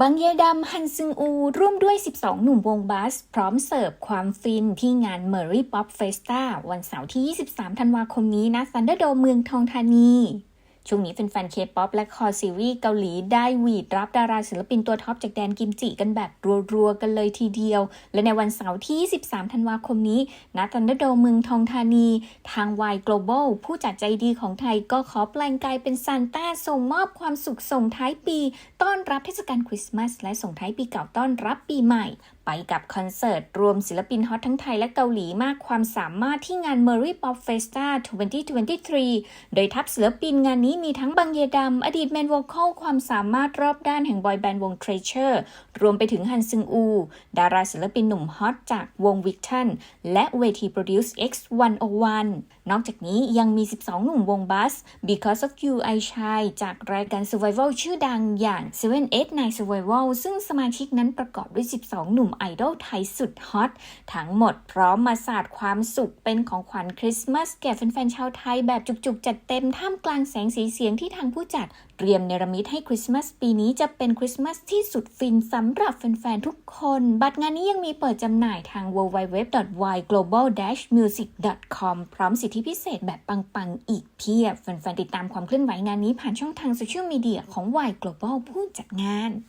บังเยดำฮันซึงอู ร่วมด้วย 12 หนุ่มวงบัส พร้อมเสิร์ฟความฟินที่งาน Murray Pop Festa วันเสาร์ที่ 23 ธันวาคมนี้นะซันเดอร์โดเมืองทองธานี ช่วงนี้แฟนๆเคป๊อปและคอซีรีส์เกาหลีได้หวีดรับดาราศิลปินตัวท็อปจากแดนกิมจิกันแบบรัวๆ กันเลยทีเดียว และในวันเสาร์ที่23ธันวาคมนี้ณทันเดโดเมืองทองธานี ทาง Y Global ผู้จัดใจดีของไทยก็ขอแปลงกายเป็นซานต้าส่งมอบความสุขส่งท้ายปี ต้อนรับเทศกาลคริสต์มาสและส่งท้ายปีเก่าต้อนรับปีใหม่ ไปกับคอนเสิร์ตรวมศิลปินฮอตทั้งไทยและเกาหลีมากความสามารถที่งาน Murray Pop Festa 2023 โดยทัพศิลปินงานนี้มีทั้งบังเยดำอดีตแมนโวคอลความสามารถรอบด้านแห่งบอยแบนด์วง Treasure รวมไปถึงฮันซึงอู ดาราศิลปินหนุ่มฮอตจากวงวิกทันและเวที Produce X 101 นอกจากนี้ยังมี 12 หนุ่มวงบัส Because of You I Shine จากรายการ Survival ชื่อดังอย่าง Seven Eight Nine Survival ซึ่งสมาชิกนั้นประกอบด้วย 12 หนุ่มไอดอลไทยสุดฮอตทั้งหมดพร้อมมาสาดความสุขเป็นของขวัญคริสต์มาสแก่แฟนๆชาวไทยแบบจุกๆ จัดเต็มท่ามกลางแสงสีเสียงที่ทางผู้จัดเตรียมเนรมิตให้คริสต์มาสปีนี้จะเป็นคริสต์มาสที่สุดฟินสำหรับแฟนๆ ทุกคน บัตรงานนี้ยังมีเปิดจำหน่ายทาง www.yglobal-music.com พร้อมสิทธิพิเศษแบบปังๆ อีกเพียบ แฟนๆ ติดตามความเคลื่อนไหวงานนี้ผ่านช่องทางโซเชียลมีเดียของ Y Global ผู้จัดงาน